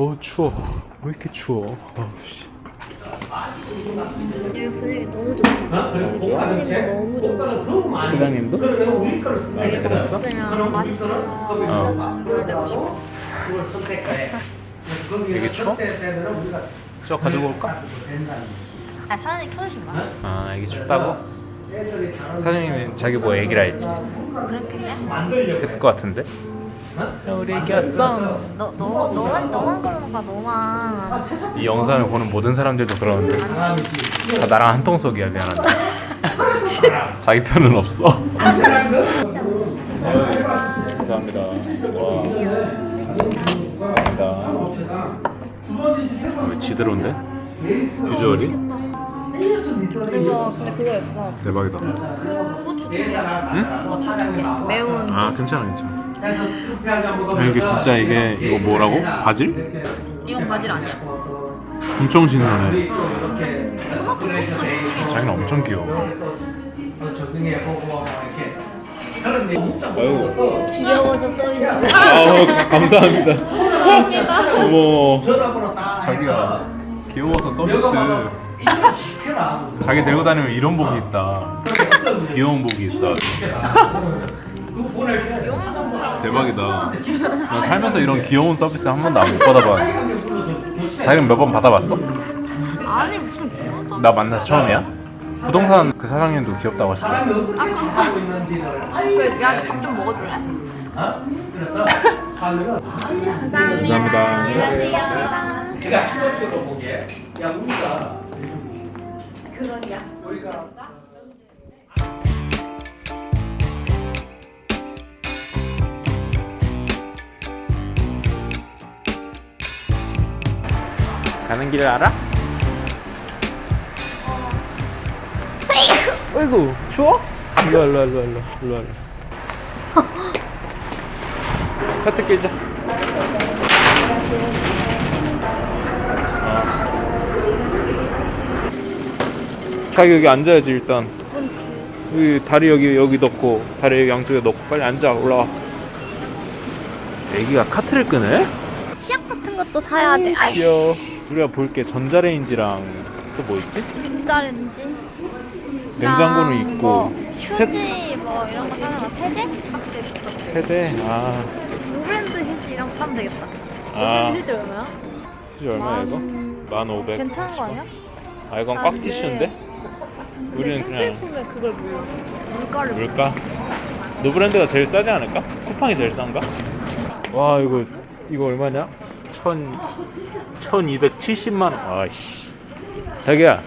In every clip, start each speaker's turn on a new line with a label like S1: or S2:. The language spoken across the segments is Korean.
S1: 어 추워. 왜 이렇게 추워? 어, 씨.
S2: 여기 분위기 너무 좋다. 사장님도 너무 좋으셔.
S1: 부장님도?
S2: 여기 맛있으면 맛있으면 완전 돌아대고 싶어.
S1: 되게 추워? 저 가지고 올까?
S2: 아 사장님 켜주신 거야?
S1: 아 이게 춥다고? 사장님이 자기 뭐 얘기라 했지.
S2: 그랬겠네?
S1: 했을 것 같은데? 우리 이겼어.
S2: 너, 너, 너만, 너만 그러는 거야 너만.
S1: 이 영상을 보는 모든 사람들도 그러는데 다 나랑 한 통속이야 미안한데. 자기 편은 없어. 감사합니다. 와. 감사합니다. 왜 지드러운데? 비주얼이?
S2: 그리고 근데 그거였어.
S1: 대박이다.
S2: 고추 두 개.
S1: 응?
S2: 고추 두 개. 매운.
S1: 아 괜찮아 괜찮아. 아, 이게 진짜 이게 이거 뭐라고? 바질?
S2: 이건 바질 아니야.
S1: 엄청 신선해. 자기는 엄청 귀여워. 아유.
S2: 귀여워서 서비스.
S1: 아우 감사합니다. 어머 자기가 귀여워서 서비스. 자기 데리고 다니면 이런 복이 있다. 귀여운 복이 있어. 대박이다. 나 살면서 이런 귀여운 서비스 한 번도 안 못 받아봐. 자기는 몇 번 받아봤어?
S2: 아니 무슨 귀여운 서비스.
S1: 나 만나서 처음이야? 부동산 그 사장님도 귀엽다고 하시더라.
S2: 아까 그 미안해 밥좀 먹어줄래?
S1: 감사합니다.
S3: 내가 추억적으로 보기에 야 우리가
S2: 그런 약속.
S1: 가는 길 알아? 어이구 추워? 일로 와 일로 와 일로 와 일로 와 일로 와 카트 끌자 어. 자기 여기 앉아야지 일단 여기 다리 여기 여기 넣고 다리 여기 양쪽에 넣고 빨리 앉아 올라와 애기가 카트를 끄네?
S2: 치약 같은 것도 사야지. 아이씨.
S1: 귀여워 우리가 볼 게 전자레인지랑 또 뭐 있지?
S2: 전자레인지.
S1: 냉장고는
S2: 랑
S1: 있고
S2: 뭐
S1: 세-
S2: 휴지 뭐 이런 거 사는 거 세제? 있어.
S1: 세제 아
S2: 노브랜드 휴지 이런 거 사면 되겠다.
S1: 아.
S2: 노브랜드 휴지 얼마야?
S1: 휴지 얼마야 이거?
S2: 만-
S1: 만 오백.
S2: 괜찮은 거 아니야?
S1: 아 이건
S2: 아,
S1: 꽉
S2: 근데-
S1: 티슈인데?
S2: 근데
S1: 우리는 그냥
S2: 생필품에 그걸 몰라. 물가를 몰라.
S1: 물까? 노브랜드가 제일 싸지 않을까? 쿠팡이 제일 싼가? 와 이거 이거 얼마냐? 천 천이백칠십만 원. 아씨. 자기야,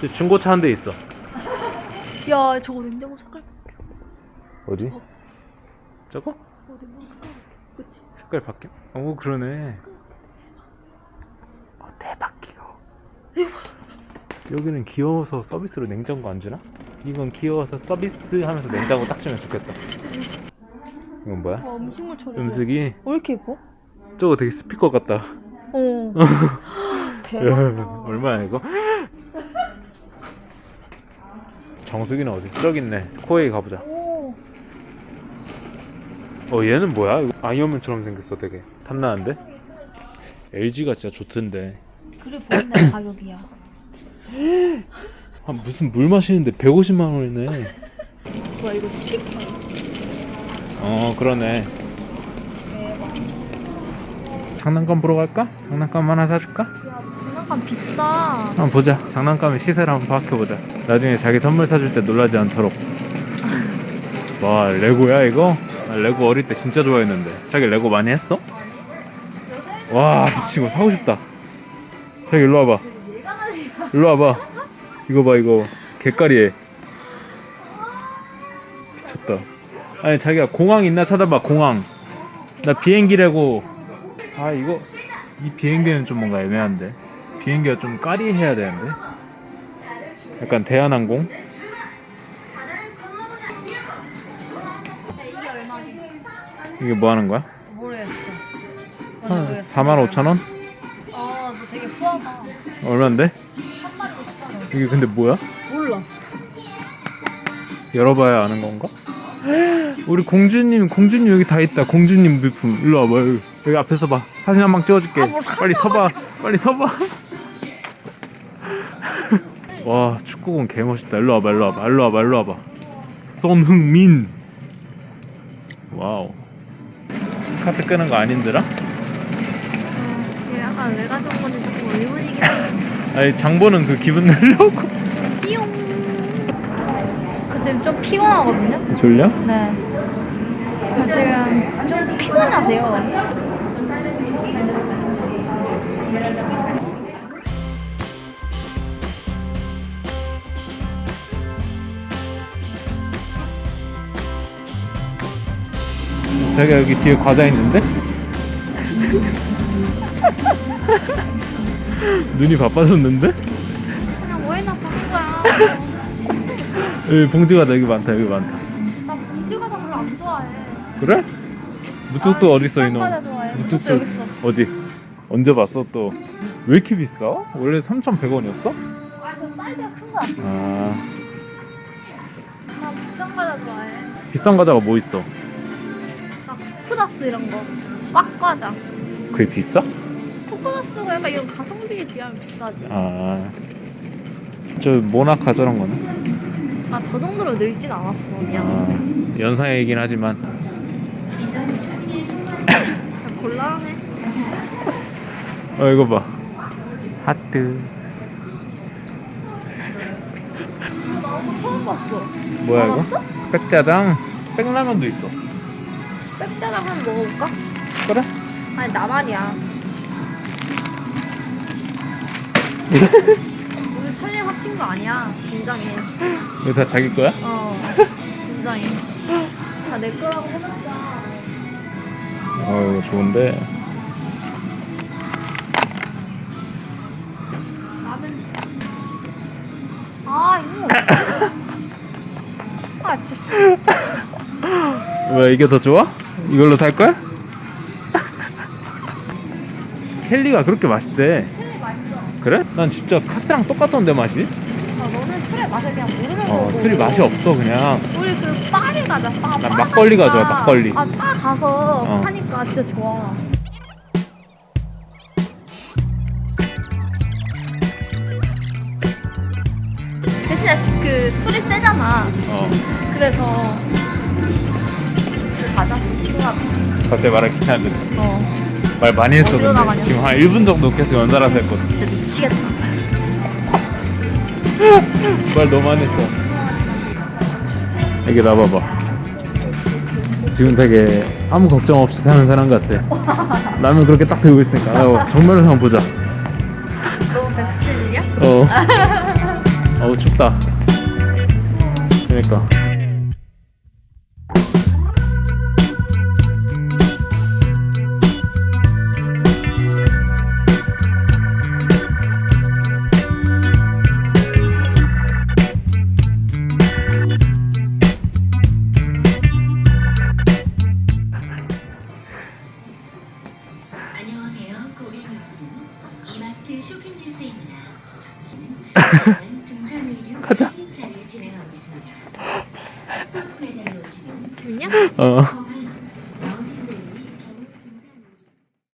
S1: 저 중고차 한 대 있어.
S2: 야 저거 냉장고 색깔
S1: 어디? 저거?
S2: 그치?
S1: 색깔 바뀌어? 오 그러네. 어, 대박 귀여워. 여기는 귀여워서 서비스로 냉장고 안 주나? 이건 귀여워서 서비스 하면서 냉장고 딱 주면 좋겠다. 이건 뭐야?
S2: 와 음식물 처리.
S1: 음식이
S2: 왜 이렇게 예뻐?
S1: 저거 되게 스피커 같다.
S2: 어. 대박.
S1: 얼마야 이거? 정수기는 어디? 저기 있네. 코웨이 가보자.
S2: 오.
S1: 어 얘는 뭐야? 이거 아이언맨처럼 생겼어 되게 탐나는데? LG가 진짜 좋던데
S2: 그래 보이네 가격이야.
S1: 아 무슨 물 마시는데 150만 원이네
S2: 와 이거 시계판.
S1: 어 그러네 장난감 보러 갈까? 장난감 하나 사줄까?
S2: 야 장난감 비싸.
S1: 한번 보자. 장난감의 시세를 한번 파악해보자. 나중에 자기 선물 사줄 때 놀라지 않도록. 와 레고야 이거? 아, 레고 어릴 때 진짜 좋아했는데. 자기 레고 많이 했어? 와 미치고. 사고 싶다. 자기 일로 와봐. 일로 와봐. 이거 봐 이거 개까리해 미쳤다. 아니 자기가 공항 있나 찾아봐 공항. 나 비행기 레고 아 이거 이 비행기는 좀 뭔가 애매한데 비행기가 좀 까리해야 되는데 약간 대한항공
S2: 이게
S1: 뭐 하는 거야?
S2: 모르겠어.
S1: 한 4만 5천 원?
S2: 아너 되게 후하다.
S1: 얼마인데? 이게 근데 뭐야?
S2: 몰라.
S1: 열어봐야 아는 건가? 우리 공주님, 공주님 여기 다 있다. 공주님 물품. 일로 와봐. 여기, 여기 앞에서 봐. 사진 한 방 찍어줄게
S2: 아, 뭘 사진
S1: 빨리
S2: 한
S1: 서봐 빨리 서봐 와 축구공 개 멋있다 일로 와봐 일로 와봐 일로 와봐 일로 와봐 손흥민 와우 카트 끄는 거안 힘들어?
S2: 이게 약간 왜 가져온 건지 조금 의문이긴 한데.
S1: 아니 장보는 그 기분 내려고
S2: 지금 좀 피곤하거든요.
S1: 졸려?
S2: 네. 저 지금 좀 피곤하세요.
S1: 자기가 여기 뒤에 과자 있는데? 눈이 바빠졌는데? 여기 봉지가 여기 많다 여기 많다
S2: 나 봉지 과자 별로 안 좋아해.
S1: 그래? 무뚝뚝 있어
S2: 비싼
S1: 이놈
S2: 과자 좋아해. 무뚝뚝 여기 있어.
S1: 어디? 언제 봤어 또? 왜 이렇게 비싸? 원래 3,100원이었어?
S2: 아, 그 사이즈가 큰 거야.
S1: 아
S2: 나 비싼 과자 좋아해.
S1: 비싼 과자가 뭐 있어?
S2: 막 쿠쿠다스 이런 거. 꽉 과자.
S1: 그게 비싸?
S2: 쿠쿠다스가 약간 이런 가성비에 비하면 비싸지.
S1: 아. 저 모나카 저런 거는?
S2: 아, 저 정도로 늘진 않았어. 그냥.
S1: 아, 연상이긴 하지만
S2: 그냥 곤란해.
S1: 어 이거 봐 하트
S2: 나도 처음 봤어.
S1: 뭐야 이거?
S2: 알았어?
S1: 백짜장 백라면도 있어
S2: 백짜장 한번 먹어볼까?
S1: 그래?
S2: 아니 나만이야. 살림 합친 거 아니야. 진정해.
S1: 이거 다 자기 거야?
S2: 어. 진정해. 다 내 거라고 해놨자.
S1: 어 이거 좋은데
S2: 좀. 아 이거. 아 진짜.
S1: 왜 이게 더 좋아? 이걸로 살 거야? 켈리가 그렇게 맛있대. 그래? 난 진짜 카스랑 똑같던데 맛이?
S2: 아 너는 술의 맛을 그냥 모르는
S1: 어
S2: 거고.
S1: 술이 맛이 없어 그냥
S2: 우리 그 바를 가자. 바. 난바
S1: 막걸리가
S2: 가니까.
S1: 좋아, 막걸리.
S2: 아, 바 가서
S1: 어.
S2: 하니까 진짜 좋아. 대신에 그 술이 세잖아.
S1: 어
S2: 그래서 집에 가자. 피곤하다.
S1: 갑자기 말하기 귀찮은데
S2: 어.
S1: 말 많이
S2: 어디로
S1: 했었는데
S2: 나가냐?
S1: 지금 한 1분 정도 계속 연달아서 했거든
S2: 진짜 미치겠다.
S1: 말 너무 많이 했어. 이게 나봐봐. 지금 되게 아무 걱정 없이 사는 사람 같아. 라면 그렇게 딱 들고 있으니까. 어, 정면을 한번 보자.
S2: 너무 백스질이야?
S1: 어. 어우 춥다. 그러니까
S4: 고객 여러분. 이마트 쇼핑 뉴스입니다. 등산 의류
S1: 가자.
S4: 행사를 진행하고 있습니다. 스포츠 매장에 오시면
S2: 됐냐?
S1: 어